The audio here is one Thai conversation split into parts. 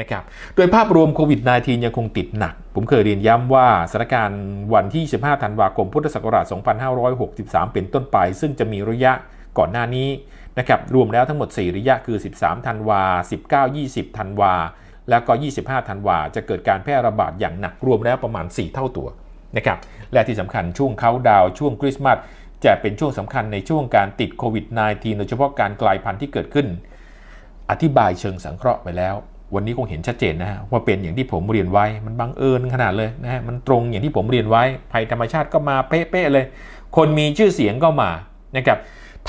นะครับ โดยภาพรวมโควิด -19 ยังคงติดหนัก ผมเคยเรียนย้ำว่าสถานการณ์วันที่ 15 ธันวาคม พุทธศักราช 2563 เป็นต้นไป ซึ่งจะมีระยะก่อนหน้านี้นะครับรวมแล้วทั้งหมด 4 ระยะคือ 13 ธันวา 19 20 ธันวา แล้วก็ 25 ธันวา จะเกิดการแพร่ระบาดอย่างหนักรวมแล้วประมาณ 4 เท่าตัวนะครับและที่สำคัญช่วงเขาดาวช่วงคริสต์มาสจะเป็นช่วงสำคัญในช่วงการติดโควิด -19 โดยเฉพาะการกลายพันธุ์ที่เกิดขึ้น อธิบายเชิงสังเคราะห์ไปแล้ว วันนี้คงเห็นชัดเจนนะฮะว่าเป็นอย่างที่ผมเรียนไว้ มันบังเอิญขนาดเลยนะฮะมันตรงอย่างที่ผมเรียนไว้ภัยธรรมชาติก็มาเป๊ะๆเลย คนมีชื่อเสียงก็มานะครับ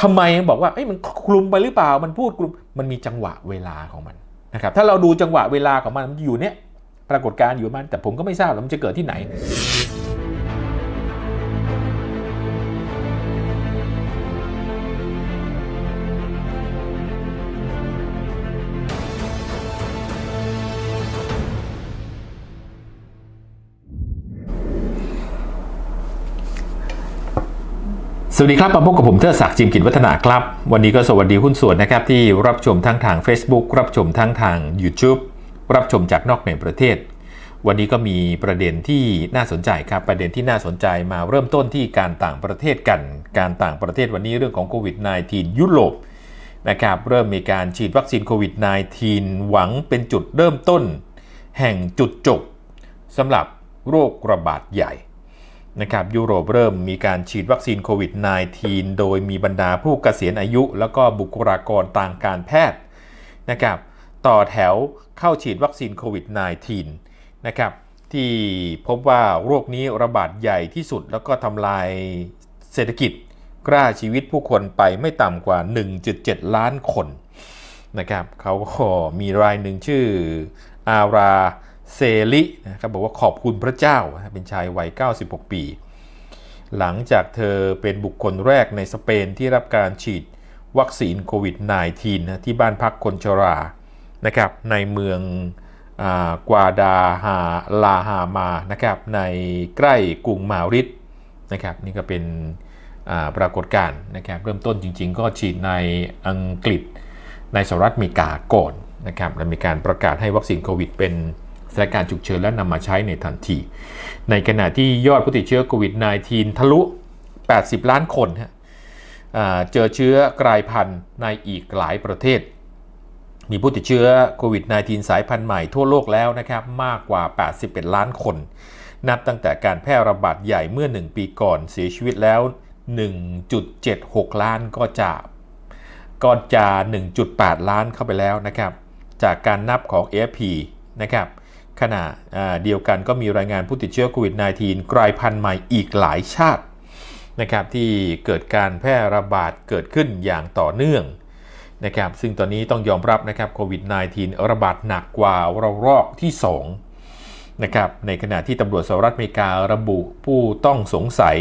ทำไมบอกว่าเอ้ยมันคลุมไปหรือเปล่า มันพูดคลุมมันมีจังหวะเวลาของมันนะครับถ้าเราดูจังหวะเวลาของมันมันอยู่เนี้ยปรากฏการณ์อยู่มันแต่ผมก็ไม่ทราบว่ามันจะเกิดที่ไหน สวัสดีครับมาพบกับผมเทอศักดิ์จิมกิจวัฒนาครับ วันนี้ก็สวัสดีหุ้นส่วนนะครับ ที่รับชมทั้งทาง Facebook รับชมทั้งทาง YouTube รับชมจากนอกในประเทศ วันนี้ก็มีประเด็นที่น่าสนใจครับ ประเด็นที่น่าสนใจมาเริ่มต้นที่การต่างประเทศกัน การต่างประเทศวันนี้เรื่องของโควิด -19 ยุโรปนะครับเริ่มมีการฉีดวัคซีนโควิด -19 หวังเป็นจุดเริ่มต้น แห่งจุดจบสำหรับโรคระบาดใหญ่ นะครับยุโรปเริ่มมีการฉีดวัคซีนโควิด -19 โดยมีบรรดาผู้เกษียณอายุ แล้วก็บุคลากรทางการแพทย์นะครับต่อแถวเข้าฉีดวัคซีนโควิด -19 นะครับที่พบว่าโรคนี้ระบาดใหญ่ที่สุด แล้วก็ทำลายเศรษฐกิจกล้าชีวิตผู้คนไปไม่ต่ำกว่า 1.7 ล้านคนนะครับเขาก็มีรายหนึ่งชื่ออารา เซลินะครับบอกว่าขอบคุณพระเจ้า เป็นชายวัย 96 ปี หลังจากเธอเป็นบุคคลแรกในสเปนที่รับการฉีดวัคซีนโควิด -19 นะที่บ้านพักคนชรานะครับในเมืองกวาดาฮาลาฮามานะครับในใกล้กรุงมาริดนะครับนี่ก็เป็นปรากฏการณ์นะครับเริ่มต้นจริง ๆ ก็ฉีดในอังกฤษในสหรัฐอเมริกาก่อนนะครับและมีการประกาศให้วัคซีนโควิดเป็น สถานการณ์ฉุกเฉินและนำมาใช้ในทันที ในขณะที่ยอดผู้ติดเชื้อโควิด -19 ทะลุ 80 ล้านคนฮะเจอเชื้อกลายพันธุ์ในอีกหลายประเทศ มีผู้ติดเชื้อโควิด -19 สายพันธุ์ใหม่ทั่วโลกแล้วนะครับ มากกว่า 81 ล้านคน นับตั้งแต่การแพร่ระบาดใหญ่เมื่อ 1 ปีก่อนเสียชีวิตแล้ว 1.76 ล้านก็จะก็จะ 1.8 ล้านเข้าไปแล้วนะครับ จากการนับของ AFP นะครับ ขณะเดียวกันก็มีรายงานผู้ติดเชื้อโควิด -19 กลายพันธุ์ใหม่อีกหลายชาตินะครับที่เกิดการแพร่ระบาดเกิดขึ้นอย่างต่อเนื่องนะครับซึ่งตอนนี้ต้องยอมรับนะครับโควิด -19 ระบาดหนักกว่ารารอกที่2นะครับในขณะที่ตำรวจสหรัฐอเมริการะบุผู้ต้องสงสัย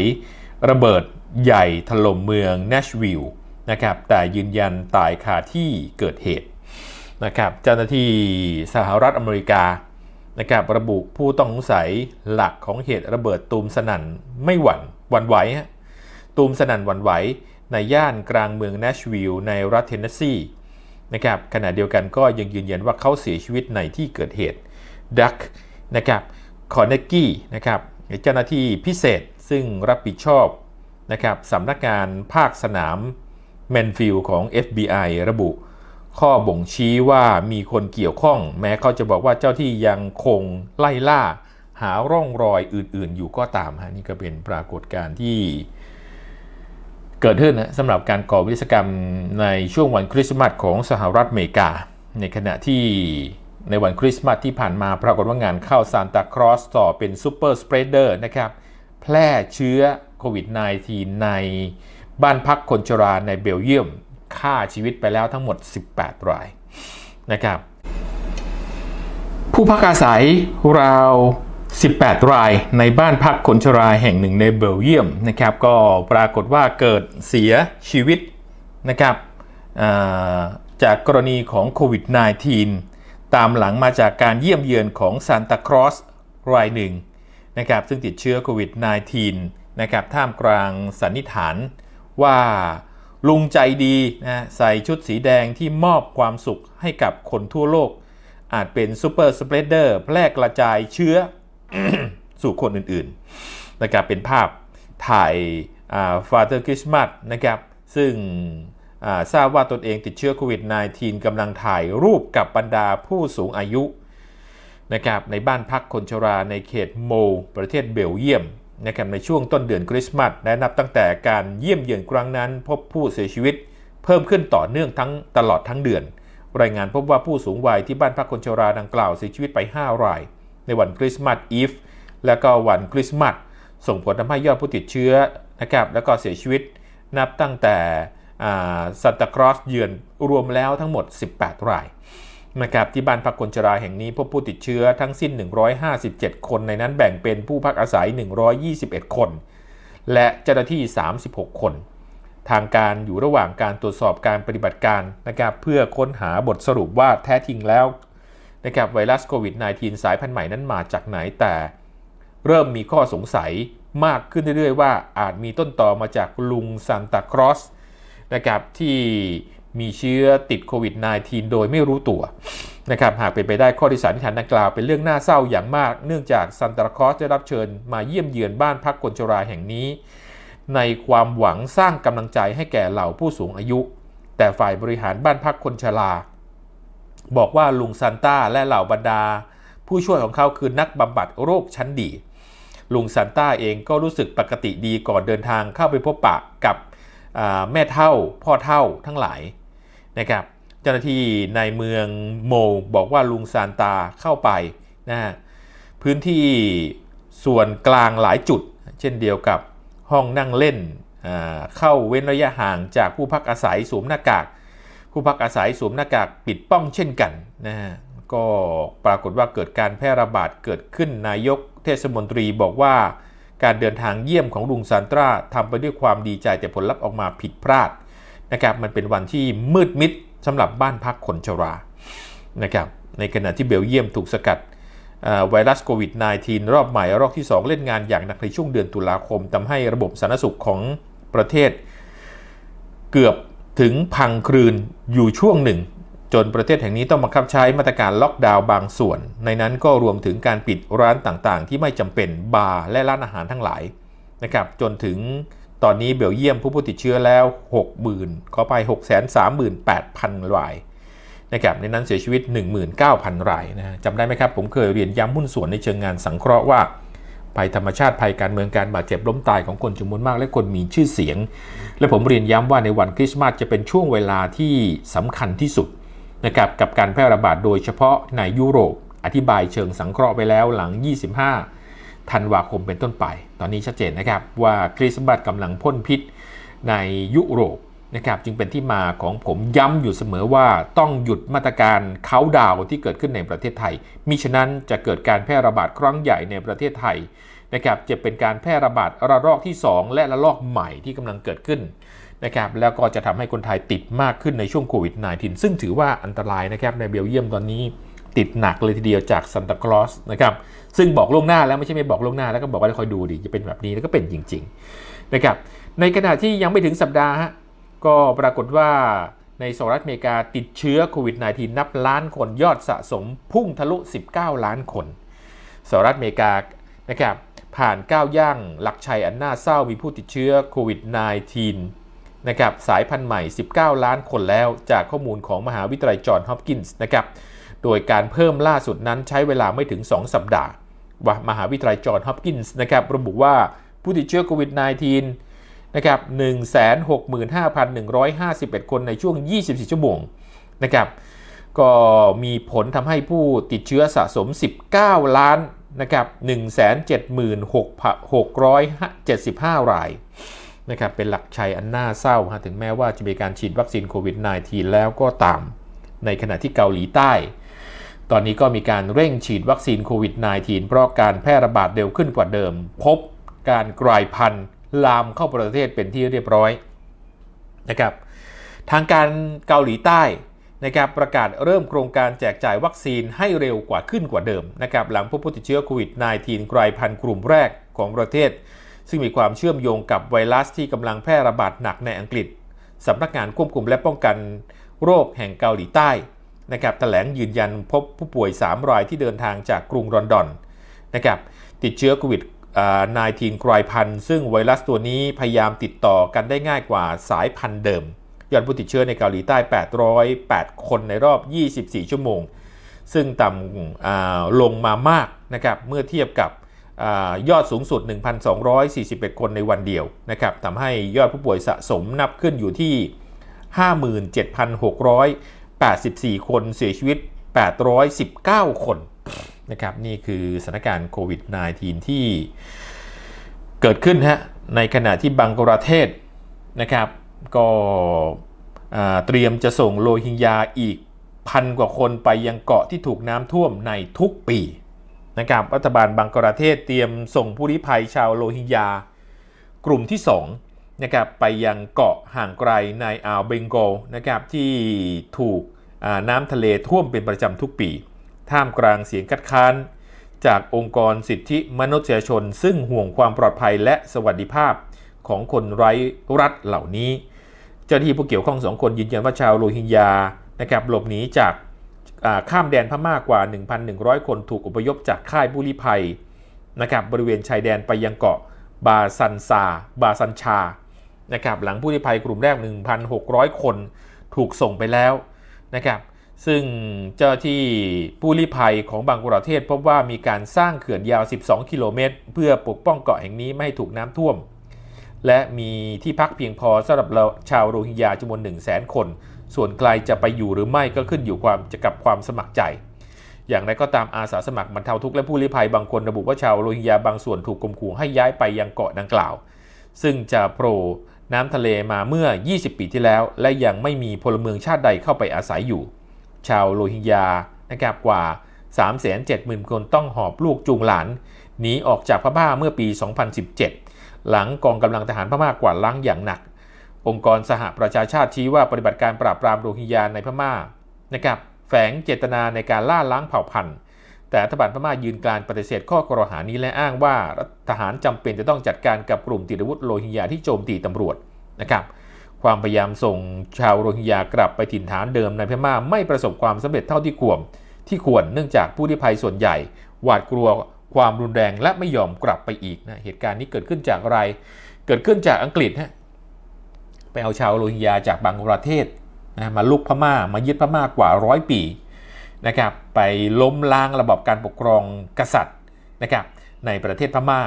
ระเบิดใหญ่ถล่มเมืองเนชวิลล์นะครับแต่ยืนยันตายคาที่เกิดเหตุนะครับเจ้าหน้าที่สหรัฐอเมริกา นะครับระบุผู้ต้องสงสัยหลักของเหตุระเบิดตูมสนั่นไม่หวั่นหวั่นไหวฮะตูมสนั่นหวั่นไหวในย่านกลางเมืองเนชวิลล์ในรัฐเทนเนสซีนะครับขณะเดียวกันก็ยังยืนยันว่าเขาเสียชีวิตในที่เกิดเหตุดักนะครับคอนเนกกี้นะครับเจ้าหน้าที่พิเศษซึ่งรับผิดชอบนะครับสำนักงานภาคสนามแมนฟิลของ FBI ระบุ ข้อบ่งชี้ว่ามีคนเกี่ยวข้อง แม้เขาจะบอกว่าเจ้าที่ยังคงไล่ล่า หาร่องรอยอื่นๆ อยู่ก็ตามฮะนี่ก็เป็นปรากฏการณ์ที่เกิดขึ้นนะสำหรับการก่อวิศกรรมในช่วงวันคริสต์มาสของสหรัฐอเมริกา ในขณะที่ในวันคริสต์มาสที่ผ่านมาปรากฏว่างานเข้าซานตาครอสต่อเป็นซูเปอร์สเปรดเดอร์นะครับแพร่เชื้อโควิด -19 ในบ้านพักคนชราในเบลเยียม ฆ่าชีวิตไปแล้วทั้งหมด 18 รายนะครับ ผู้พักอาศัยราว 18 รายในบ้านพักคนชราแห่งหนึ่งในเบลเยียมนะครับ ก็ปรากฏว่าเกิดเสียชีวิตนะครับจากกรณีของโควิด -19 ตามหลังมาจากการเยี่ยมเยือนของซานตาครอสรายหนึ่งนะครับซึ่งติดเชื้อโควิด -19 นะครับท่ามกลางสันนิษฐานว่า ลุงใจดีนะใส่ชุดสีแดงที่มอบความสุขให้กับคนทั่วโลก อาจเป็นซูเปอร์สเปรดเดอร์แพร่กระจายเชื้อสู่คนอื่นๆนะครับเป็นภาพถ่ายฟาเธอร์คริสต์มาสนะครับซึ่งทราบว่าตนเองติดเชื้อโควิด -19 กำลังถ่ายรูปกับบรรดาผู้สูงอายุนะครับในบ้านพักคนชราในเขตโม ประเทศเบลเยียม นะครับในช่วงต้นเดือนคริสต์มาสและนับตั้งแต่การเยี่ยมเยือนครั้งนั้น พบผู้เสียชีวิต เพิ่มขึ้นต่อเนื่องทั้งตลอดทั้งเดือน รายงานพบว่าผู้สูงวัยที่บ้านพักคนชราดังกล่าวเสียชีวิตไป 5 ราย ในวันคริสต์มาสอีฟและก็วันคริสต์มาสส่งผลทำให้ยอดผู้ติดเชื้อนะครับแล้วก็เสียชีวิต นับตั้งแต่ซันตาครอสเยือนรวมแล้วทั้งหมด 18 ราย นะครับที่บ้านพักคนชราแห่งนี้พบผู้ติดเชื้อทั้งสิ้น 157 คนในนั้นแบ่งเป็นผู้พักอาศัย 121 คน และเจ้าหน้าที่ 36 คน ทางการอยู่ระหว่างการตรวจสอบการปฏิบัติการนะครับเพื่อค้นหาบทสรุปว่าแท้จริงแล้วนะครับไวรัสโควิด -19 สายพันธุ์ใหม่นั้นมาจากไหนแต่เริ่มมีข้อสงสัยมากขึ้นเรื่อยๆ ว่าอาจมีต้นต่อมาจากลุงซานตาครอสนะครับที่ มีเชื้อติดโควิด -19 โดยไม่รู้ตัวนะครับหากเป็นไปได้ข้อที่สันนิษฐานดังกล่าวเป็นเรื่องน่าเศร้าอย่างมาก เนื่องจากซันตาคอสได้รับเชิญมาเยี่ยมเยือนบ้านพักคนชราแห่งนี้ ในความหวังสร้างกำลังใจให้แก่เหล่าผู้สูงอายุ แต่ฝ่ายบริหารบ้านพักคนชราบอกว่าลุงซันต้าและเหล่าบรรดา ผู้ช่วยของเขาคือนักบำบัดโรคชั้นดี ลุงซันต้าเองก็รู้สึกปกติดีก่อนเดินทางเข้าไปพบปะกับแม่เท่า พ่อเท่าทั้งหลาย นะครับเจ้าหน้าที่ในเมืองโมบอกว่าลุงซานตาเข้าไปนะฮะพื้นที่ส่วนกลางหลายจุด เช่นเดียวกับห้องนั่งเล่นเข้าเว้นระยะห่างจากผู้พักอาศัยสวมหน้ากาก ผู้พักอาศัยสวมหน้ากากปิดป้องเช่นกันนะฮะก็ปรากฏว่าเกิดการแพร่ระบาดเกิดขึ้นนายกเทศมนตรีบอกว่าการเดินทางเยี่ยมของลุงซานตราทำไปด้วยความดีใจแต่ผลลัพธ์ออกมาผิดพลาด นะครับมันเป็นวันที่มืดมิดสำหรับบ้านพักคนชรานะครับในขณะที่เบลเยียมถูกสกัดไวรัสโควิด -19 รอบใหม่รอบที่ 2 เล่นงานอย่างหนักในช่วงเดือนตุลาคมทำให้ระบบสาธารณสุขของประเทศ เกือบถึงพังคลืนอยู่ช่วงหนึ่ง จนประเทศแห่งนี้ต้องบังคับใช้มาตรการล็อกดาวน์บางส่วน ในนั้นก็รวมถึงการปิดร้านต่างๆ ที่ไม่จำเป็นบาร์และร้านอาหารทั้งหลายนะครับจนถึง ตอนนี้เบลเยียมผู้ผู้ติดเชื้อแล้ว 60,000ขอไป 638,000 รายนะครับในนั้นเสียชีวิต 19,000 รายนะจำได้ไหมครับ ผมเคยเรียนย้ำหุ้นส่วนในเชิงงานสังเคราะห์ว่าภัยธรรมชาติภัยการเมืองการบาดเจ็บล้มตายของคนจำนวนมากและคนมีชื่อเสียง และผมเรียนย้ำว่าในวันคริสต์มาสจะเป็นช่วงเวลาที่สำคัญที่สุดนะครับกับการแพร่ระบาดโดยเฉพาะในยุโรป อธิบายเชิงสังเคราะห์ไปแล้วหลัง 25 ธันวาคมเป็นต้นไป ตอนนี้ชัดเจนนะครับว่าคริสต์มาสกำลังพ่นพิษในยุโรปนะครับจึงเป็นที่มาของผมย้ำอยู่เสมอว่าต้องหยุดมาตรการเขาดาวที่เกิดขึ้นในประเทศไทย มิฉะนั้นจะเกิดการแพร่ระบาดครั้งใหญ่ในประเทศไทยนะครับจะเป็นการแพร่ระบาดระลอกที่ 2 และระลอกใหม่ที่กำลังเกิดขึ้นนะครับแล้วก็จะทำให้คนไทยติดมากขึ้นในช่วงโควิด -19 ซึ่งถือว่าอันตรายนะครับในเบลเยียมตอนนี้ติดหนักเลยทีเดียวจากซันตาคลอสนะครับ ซึ่งบอกล่วงหน้าแล้วไม่ใช่ไม่บอกล่วงหน้าแล้วก็บอกว่าคอยดูดิจะเป็นแบบนี้แล้วก็เป็นจริงๆนะครับในขณะที่ยังไม่ถึงสัปดาห์ฮะก็ปรากฏว่าในสหรัฐอเมริกาติดเชื้อโควิด -19 นับล้านคนยอดสะสมพุ่งทะลุ 19 ล้านคนสหรัฐอเมริกานะครับผ่านก้าวย่างหลักชัยอันน่าเศร้ามีผู้ติดเชื้อโควิด -19 นะครับสายพันธุ์ใหม่ 19 ล้านคนแล้วจากข้อมูลของมหาวิทยาลัยจอห์นฮอปกินส์นะครับ โดยการเพิ่มล่าสุดนั้นใช้เวลาไม่ถึง 2 สัปดาห์ว่ามหาวิทยาลัยจอห์นฮอปกินส์นะครับระบุว่าผู้ติดเชื้อโควิด -19 นะครับ165,151 คนในช่วง 24 ชั่วโมงนะครับก็มีผลทำให้ผู้ติดเชื้อสะสม 19 ล้านนะครับ176,675 รายนะครับเป็นหลักชัยอันน่าเศร้าถึงแม้ว่าจะมีการฉีดวัคซีนโควิด -19 แล้วก็ตาม ในขณะที่เกาหลีใต้ ตอนนี้ก็มีการเร่งฉีดวัคซีนโควิด -19 เพราะการแพร่ระบาดเร็วขึ้นกว่าเดิม พบการกลายพันธุ์ลามเข้าประเทศเป็นที่เรียบร้อยนะครับทางการเกาหลีใต้นะครับประกาศเริ่มโครงการแจกจ่ายวัคซีนให้เร็วกว่าขึ้นกว่าเดิมนะครับหลังพบผู้ติดเชื้อโควิด -19 กลายพันธุ์กลุ่มแรกของประเทศ ซึ่งมีความเชื่อมโยงกับไวรัสที่กำลังแพร่ระบาดหนักในอังกฤษสำนักงานควบคุมและป้องกันโรคแห่งเกาหลีใต้ นะครับแถลงยืนยันพบผู้ป่วย 3 รายที่เดินทางจากกรุงลอนดอนนะครับติดเชื้อโควิด19กลายพันธุ์ซึ่งไวรัสตัวนี้พยายามติดต่อกันได้ง่ายกว่าสายพันธุ์เดิม ยอดผู้ติดเชื้อในเกาหลีใต้ 808 คนในรอบ 24 ชั่วโมง ซึ่งต่ำลงมามากนะครับเมื่อเทียบกับอยอดสูงสุด 1,241 คนในวันเดียวนะครับทำให้ยอดผู้ป่วยสะสมนับขึ้นอยู่ที่ 57,600 84 คนเสียชีวิต 819 คนนะครับนี่คือสถานการณ์โควิด -19 ที่เกิดขึ้นฮะในขณะที่บังกลาเทศนะครับ ก็เตรียมจะส่งโลฮิงญาอีกพันกว่าคนไปยังเกาะที่ถูกน้ำท่วมในทุกปีนะครับรัฐบาลบังกลาเทศเตรียมส่งผู้ลี้ภัยชาวโรฮิงญากลุ่มที่ 2 นะครับไปยังเกาะห่างไกลในอ่าวเบงกอลนะครับที่ถูกน้ำทะเลท่วมเป็นประจำทุกปี ท่ามกลางเสียงคัดค้าน จากองค์กรสิทธิมนุษยชน ซึ่งห่วงความปลอดภัยและสวัสดิภาพของคนไร้รัฐเหล่านี้ เจ้าหน้าที่ผู้เกี่ยวข้องสองคนยืนยันว่าชาวโรฮิงญานะครับหลบหนีจากข้ามแดนพม่ากกว่า 1,100 คนถูกอพยพจากค่ายผู้ลี้ภัยนะครับบริเวณชายแดนไปยังเกาะบาซันซา บาซันชา นะครับหลังผู้ลี้ภัยกลุ่มแรก 1,600 คนถูกส่งไปแล้วนะครับซึ่งเจ้าที่ผู้ลี้ภัยของบางประเทศพบว่ามีการสร้างเขื่อนยาว 12 กิโลเมตร เพื่อปกป้องเกาะแห่งนี้ไม่ให้ถูกน้ำท่วม และมีที่พักเพียงพอสำหรับชาวโรฮิงญาจำนวน1 0 0 0 0 0 คน ส่วนไกลจะไปอยู่หรือไม่ก็ขึ้นอยู่ความจะกับความสมัครใจ อย่างไรก็ตามอาสาสมัครบรรเทาทุกข์และผู้ลี้ภัยบางคนระบุว่าชาวโรฮิงญาบางส่วนถูกกมขู่ให้ย้ายไปยังเกาะดังกล่าว ซึ่งจะโผล่ น้ำทะเลมาเมื่อ 20 ปีที่แล้ว และยังไม่มีพลเมืองชาติใดเข้าไปอาศัยอยู่ ชาวโรฮิงญานะครับกว่า 370,000 คนต้องหอบลูกจูงหลานหนีออกจากพม่าเมื่อปี 2017 หลังกองกำลังทหารพม่ากวาดล้างอย่างหนัก องค์กรสหประชาชาติชี้ว่าปฏิบัติการปราบปรามโรฮิงญาในพม่านะครับแฝงเจตนาในการล่าล้างเผ่าพันธุ์ แต่รัฐบาลพม่ายืนการปฏิเสธข้อกล่าวหานี้และอ้างว่าทหารจำเป็นจะต้องจัดการกับกลุ่มติดอาวุธโรฮิงญาที่โจมตีตำรวจนะครับ ความพยายามส่งชาวโรฮิงญากลับไปถิ่นฐานเดิมในพม่าไม่ประสบความสำเร็จเท่าที่ควรที่ควรเนื่องจากผู้ลี้ภัยส่วนใหญ่ หวาดกลัวความรุนแรงและไม่ยอมกลับไปอีกนะเหตุการณ์นี้เกิดขึ้นจากอะไร เกิดขึ้นจากอังกฤษฮะไปเอาชาวโรฮิงญาจากบางประเทศนะมาลุกพม่ามายึดพม่ากว่าร้อยปี นะครับไปล้มล้างระบบการปกครองกษัตริย์นะครับในประเทศพม่า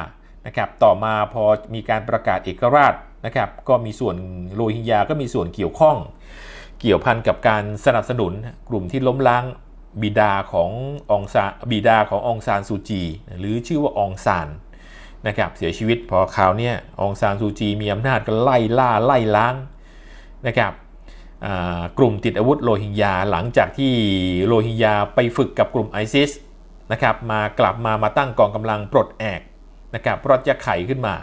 นะครับต่อมาพอมีการประกาศเอกราชนะครับก็มีส่วนโรฮิงญาก็มีส่วนเกี่ยวข้อง เกี่ยวพันกับการสนับสนุนกลุ่มที่ล้มล้างบิดาขององซาบิดาขององซานซูจี หรือชื่อว่าองซานนะครับเสียชีวิตพอคราวนี้องซานซูจีมีอำนาจก็ไล่ล่าไล่ล้างนะครับ กลุ่มติดอาวุธโรฮิงญาหลังจากที่โรฮิงญาไปฝึกกับกลุ่มไอซิสนะครับมากลับมามาตั้งกองกำลังปลดแอกนะครับรอดยะไข่ขึ้นมา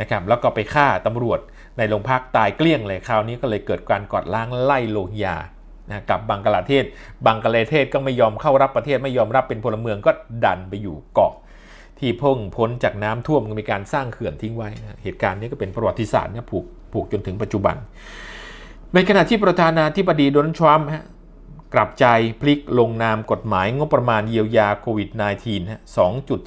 นะครับแล้วก็ไปฆ่าตำรวจในโรงพักตายเกลี้ยงเลยคราวนี้ก็เลยเกิดการกอดล้างไล่โรฮิงญานะกับบังกลาเทศ บังกลาเทศก็ไม่ยอมเข้ารับประเทศไม่ยอมรับเป็นพลเมืองก็ดันไปอยู่เกาะ ที่พ้งพ้นจากน้ำท่วมมีการสร้างเขื่อนทิ้งไว้นะเหตุการณ์นี้ก็เป็นประวัติศาสตร์นะผูกผูกจนถึงปัจจุบัน ในขณะที่ประธานาธิบดีโดนัลด์ทรัมป์กลับใจพลิกลงนามกฎหมายงบประมาณเยียวยาโควิด -19 ฮะ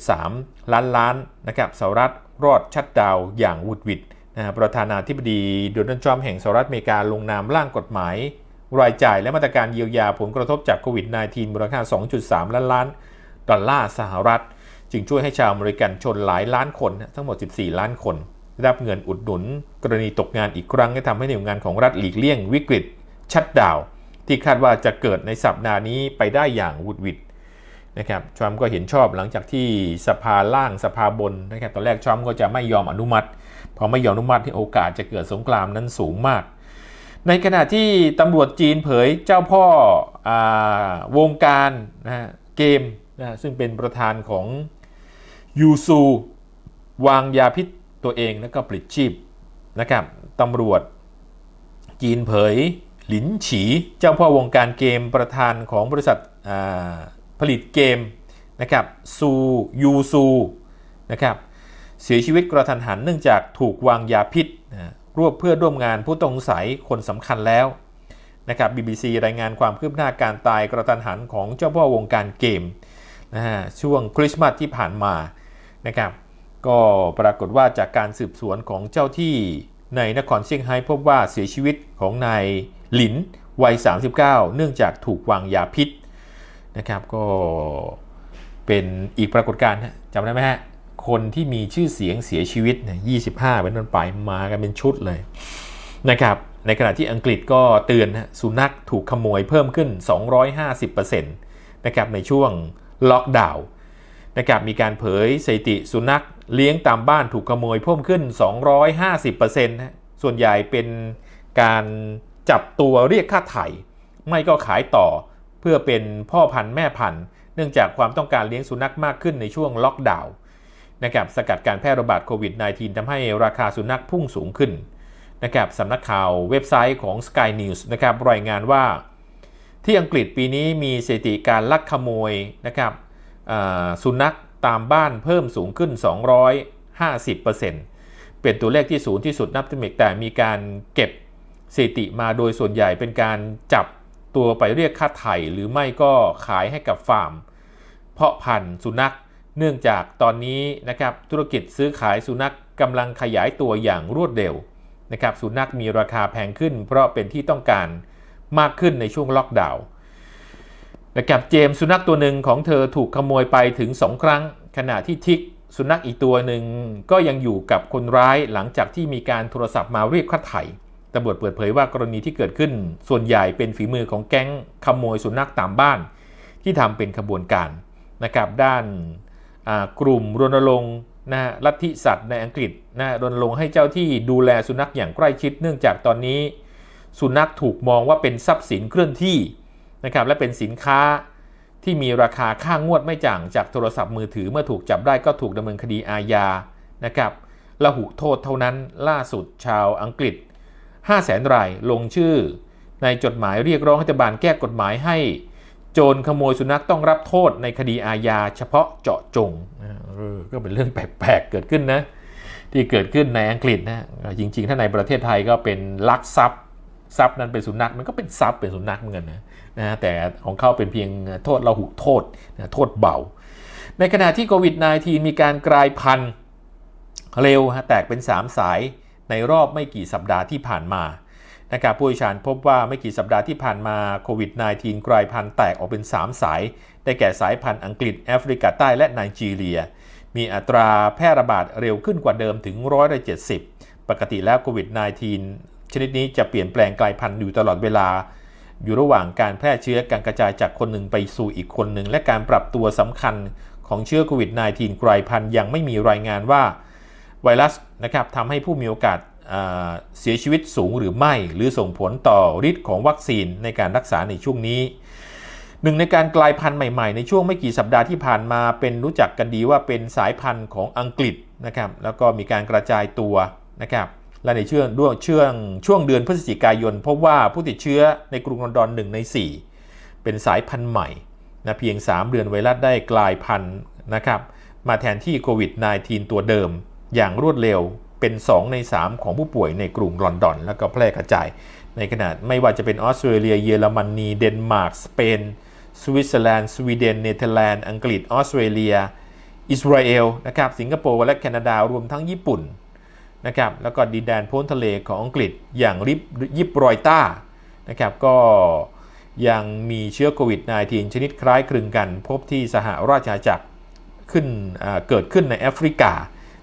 2.3 ล้านล้านนะครับสหรัฐรอดชัดดาวอย่างวุดวิดนะประธานาธิบดีโดนัลด์ทรัมป์แห่งสหรัฐอเมริกาลงนามร่างกฎหมาย รายจ่ายและมาตรการเยียวยาผลกระทบจากโควิด -19 มูลค่า 2.3 ล้านล้านดอลลาร์สหรัฐ จึงช่วยให้ชาวอเมริกันชนหลายล้านคน ทั้งหมด 14 ล้านคน ได้รับเงินอุดหนุน กรณีตกงานอีกครั้งที่ทำให้หน่วยงานของรัฐหลีกเลี่ยงวิกฤต ชัดดาวที่คาดว่าจะเกิดในสัปดาห์นี้ไปได้อย่างวุดวิดนะครับทรัมก็เห็นชอบหลังจากที่สภาล่างสภาบนนะครับตอนแรกทรัมก็จะไม่ยอมอนุมัติพอไม่ยอมอนุมัติที่โอกาสจะเกิดสงครามนั้นสูงมาก ในขณะที่ตำรวจจีนเผยเจ้าพ่ออวงการนะเกมนะซึ่งเป็นประธานของยูซูวางยาพิษ ตัวเองแล้วก็ปลิดชีพนะครับตำรวจจีนเผยหลินฉี เจ้าพ่อวงการเกมประธานของบริษัทผลิตเกมนะครับซูยูซูนะครับเสียชีวิตกระทันหันเนื่องจากถูกวางยาพิษรวบเพื่อร่วมงานผู้ต้องสงสัยคนสำคัญแล้วนะครับ BBC รายงานความคืบหน้าการตายกระตันหันของเจ้าพ่อวงการเกมนะฮะช่วงคริสต์มาสที่ผ่านมานะครับ ก็ปรากฏว่าจากการสืบสวนของเจ้าที่ในนครเซี่ยงไฮ้พบว่าเสียชีวิตของนายหลินวัย 39 เนื่องจากถูกวางยาพิษนะครับก็เป็นอีกปรากฏการณ์จำได้ไหมฮะคนที่มีชื่อเสียงเสียชีวิตเนี่ย25 เป็นต้นไปมากันเป็นชุดเลยนะครับในขณะที่อังกฤษก็เตือนฮะสุนัขถูกขโมยเพิ่มขึ้น 250%นะครับในช่วงล็อกดาวน์ นะครับมีการเผยสถิติสุนัขเลี้ยงตามบ้านถูกขโมยเพิ่มขึ้น 250%นะส่วนใหญ่เป็นการจับตัวเรียกค่าไถ่ไม่ก็ขายต่อเพื่อเป็นพ่อพันธุ์แม่พันธุ์เนื่องจากความต้องการเลี้ยงสุนัขมากขึ้นในช่วงล็อกดาวน์นะครับสกัดการแพร่ระบาดโควิด -19 ทำให้ราคาสุนัขพุ่งสูงขึ้นนะครับสำนักข่าวเว็บไซต์ของ Sky News นะครับรายงานว่า ที่อังกฤษปีนี้มีสถิติการลักขโมยนะครับ สุนัขตามบ้านเพิ่มสูงขึ้น 250%เป็นตัวเลขที่สูงที่สุดนับตั้งแต่มีการเก็บสถิติมาโดยส่วนใหญ่เป็นการจับตัวไปเรียกค่าไถ่หรือไม่ก็ขายให้กับฟาร์ม เพาะพันธุ์สุนัข เนื่องจากตอนนี้นะครับธุรกิจซื้อขายสุนัขกำลังขยายตัวอย่างรวดเร็วนะครับสุนัขมีราคาแพงขึ้น เพราะเป็นที่ต้องการมากขึ้นในช่วงล็อกดาวน์ นะครับเจมสุนัขตัวหนึ่งของเธอถูกขโมยไปถึง 2 ครั้ง ขณะที่ทิก สุนัขอีกตัวหนึ่งก็ยังอยู่กับคนร้ายหลังจากที่มีการโทรศัพท์มาเรียกค่าไถ่ตำรวจเปิดเผยว่ากรณีที่เกิดขึ้น ส่วนใหญ่เป็นฝีมือของแก๊งขโมยสุนัขตามบ้าน ที่ทำเป็นขบวนการนะครับด้านกลุ่มรณรงค์นะฮะลัทธิสัตว์ในอังกฤษนะรณรงค์ให้เจ้าที่ดูแลสุนัขอย่างใกล้ชิด เนื่องจากตอนนี้ สุนัขถูกมองว่าเป็นทรัพย์สินเคลื่อนที่ นะครับและเป็นสินค้าที่มีราคาค่างวดไม่จ่างจากโทรศัพท์มือถือเมื่อถูกจับได้ก็ถูกดำเนินคดีอาญานะครับละหุโทษเท่านั้นล่าสุดชาวอังกฤษ 5 0 0แสนรายลงชื่อ ในจดหมายเรียกร้องให้รัฐบาลแก้กฎหมายให้ โจรขโมยสุนัขต้องรับโทษในคดีอาญาเฉพาะเจาะจงก็เป็นเรื่องแปลกๆเกิดขึ้นนะที่เกิดขึ้นในอังกฤษนะจริง ๆ ถ้าในประเทศไทยก็เป็นลักทรัพย์ ทรัพย์นั้นเป็นสุนัขมันก็เป็นทรัพย์เป็นสุนัขเหมือนกันนะนะแต่ของเขาเป็นเพียงโทษเราหุโทษนะโทษเบา ในขณะที่โควิด -19 มีการกลายพันธุ์เร็วแตกเป็น 3 สายในรอบไม่กี่สัปดาห์ที่ผ่านมานะครับผู้เชี่ยวชาญพบว่าไม่กี่สัปดาห์ที่ผ่านมาโควิด -19 กลายพันธุ์แตกออกเป็น 3 สาย ได้แก่สายพันธุ์อังกฤษแอฟริกาใต้และไนจีเรีย มีอัตราแพร่ระบาดเร็วขึ้นกว่าเดิมถึงร้อยละ70ปกติแล้วโควิด -19 ชนิดนี้จะเปลี่ยนแปลงกลายพันธุ์อยู่ตลอดเวลา อยู่ระหว่างการแพร่เชื้อการกระจายจากคนหนึ่งไปสู่อีกคนหนึ่ง และการปรับตัวสำคัญของเชื้อโควิด -19 กลายพันธุ์ยังไม่มีรายงานว่าไวรัสนะครับทำให้ผู้มีโอกาสเสียชีวิตสูงหรือไม่ หรือส่งผลต่อฤทธิ์ของวัคซีนในการรักษาในช่วงนี้หนึ่งในการกลายพันธุ์ใหม่ๆ ในช่วงไม่กี่สัปดาห์ที่ผ่านมาเป็นรู้จักกันดีว่าเป็นสายพันธุ์ของอังกฤษนะครับแล้วก็มีการกระจายตัวนะครับ และในช่วงด้วยช่วงช่วงเดือนพฤศจิกายนพบว่าผู้ติดเชื้อในกรุงลอนดอนหนึ่งใน 4 เป็นสายพันธุ์ใหม่นะเพียง 3 เดือนไวรัสได้กลายพันธุ์นะครับมาแทนที่โควิด -19 ตัวเดิม อย่างรวดเร็วเป็น 2 ใน 3 ของผู้ป่วยในกรุงลอนดอน แล้วก็แพร่กระจาย ในขณะไม่ว่าจะเป็นออสเตรเลียเยอรมนีเดนมาร์กสเปนสวิตเซอร์แลนด์สวีเดนเนเธอร์แลนด์อังกฤษออสเตรเลีย อิสราเอลนะครับสิงคโปร์และแคนาดารวมทั้งญี่ปุ่น นะครับแล้วก็ดินแดนพ้นทะเลของอังกฤษอย่างริบยิบรอยต้านะครับก็ยังมีเชื้อโควิด -19 ชนิดคล้ายคลึงกัน พบที่สหราชอาณาจักรขึ้นเกิดขึ้นในแอฟริกา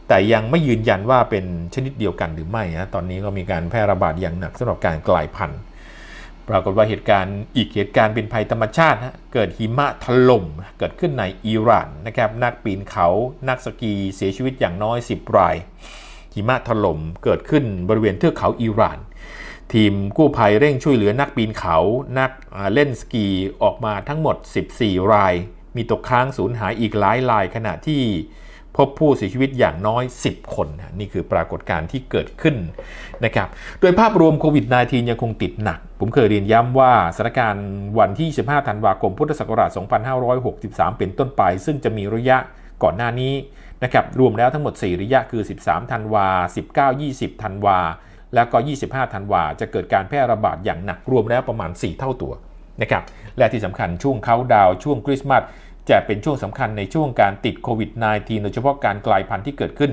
แต่ยังไม่ยืนยันว่าเป็นชนิดเดียวกันหรือไม่นะตอนนี้ก็มีการแพร่ระบาดอย่างหนักสำหรับการกลายพันธุ์ปรากฏว่าเหตุการณ์อีกเหตุการณ์เป็นภัยธรรมชาตินะเกิดหิมะถล่มเกิดขึ้นในอิหร่านนะครับนักปีนเขานักสกีเสียชีวิตอย่างน้อย 10 ราย หิมะถล่มเกิดขึ้นบริเวณเทือกเขาอิหร่าน ทีมกู้ภัยเร่งช่วยเหลือนักปีนเขา นักเล่นสกีออกมาทั้งหมด 14 ราย มีตกค้างสูญหายอีกหลายรายขณะที่พบผู้เสียชีวิตอย่างน้อย 10 คนนี่คือปรากฏการณ์ที่เกิดขึ้นนะครับ โดยภาพรวมโควิด -19 ยังคงติดหนัก ผมเคยเรียนย้ำว่าสถานการณ์วันที่15ธันวาคม พุทธศักราช 2563 เป็นต้นไป ซึ่งจะมีระยะก่อนหน้านี้ นะครับรวมแล้วทั้งหมด 4 ระยะคือ 13 ธันวา 19 20 ธันวา แล้วก็ 25 ธันวา จะเกิดการแพร่ระบาดอย่างหนักรวมแล้วประมาณ 4 เท่าตัวนะครับและที่สำคัญช่วงเขาดาวช่วงคริสต์มาสจะเป็นช่วงสำคัญในช่วงการติดโควิด -19 โดยเฉพาะการกลายพันธุ์ที่เกิดขึ้น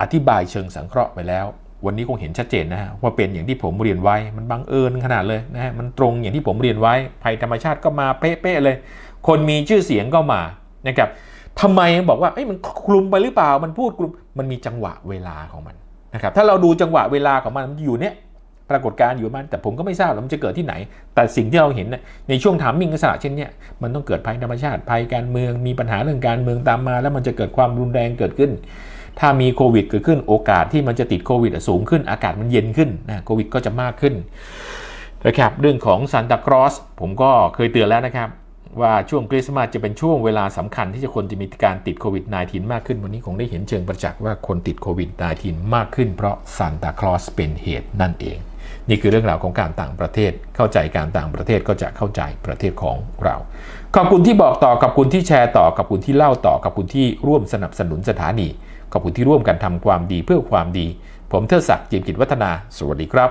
อธิบายเชิงสังเคราะห์ไปแล้ว วันนี้คงเห็นชัดเจนนะฮะว่าเป็นอย่างที่ผมเรียนไว้ มันบังเอิญขนาดเลยนะฮะมันตรงอย่างที่ผมเรียนไว้ภัยธรรมชาติก็มาเป๊ะๆเลย คนมีชื่อเสียงก็มานะครับ ทำไมบอกว่าเอ้ยมันคลุมไปหรือเปล่ามันพูดคลุมมันมีจังหวะเวลาของมันนะครับถ้าเราดูจังหวะเวลาของมันมันอยู่เนี้ยปรากฏการณ์อยู่มันแต่ผมก็ไม่ทราบหรอกมันจะเกิดที่ไหน แต่สิ่งที่เราเห็นน่ะในช่วงถามมิ่งลักษณะเช่นเนี้ยมันต้องเกิดภัยธรรมชาติภัยการเมืองมีปัญหาเรื่องการเมืองตามมา แล้วมันจะเกิดความรุนแรงเกิดขึ้น ถ้ามีโควิดเกิดขึ้นโอกาสที่มันจะติดโควิดอะสูงขึ้นอากาศมันเย็นขึ้นนะโควิดก็จะมากขึ้นนะครับเรื่องของซานตาครอสผมก็เคยเตือนแล้วนะครับ ว่าช่วงคริสต์มาสจะเป็นช่วงเวลาสำคัญที่จะคนจะมีการติดโควิด -19 มากขึ้น วันนี้คงได้เห็นเชิงประจักษ์ว่าคนติดโควิด -19 มากขึ้นเพราะซานตาคลอสเป็นเหตุนั่นเอง นี่คือเรื่องราวของการต่างประเทศ เข้าใจการต่างประเทศก็จะเข้าใจประเทศของเรา ขอบคุณที่บอกต่อขอบคุณที่แชร์ต่อขอบคุณที่เล่าต่อขอบคุณที่ร่วมสนับสนุนสถานีขอบคุณที่ร่วมกันทำความดีเพื่อความดี ผมเทิดศักดิ์จิมกิจวัฒนา สวัสดีครับ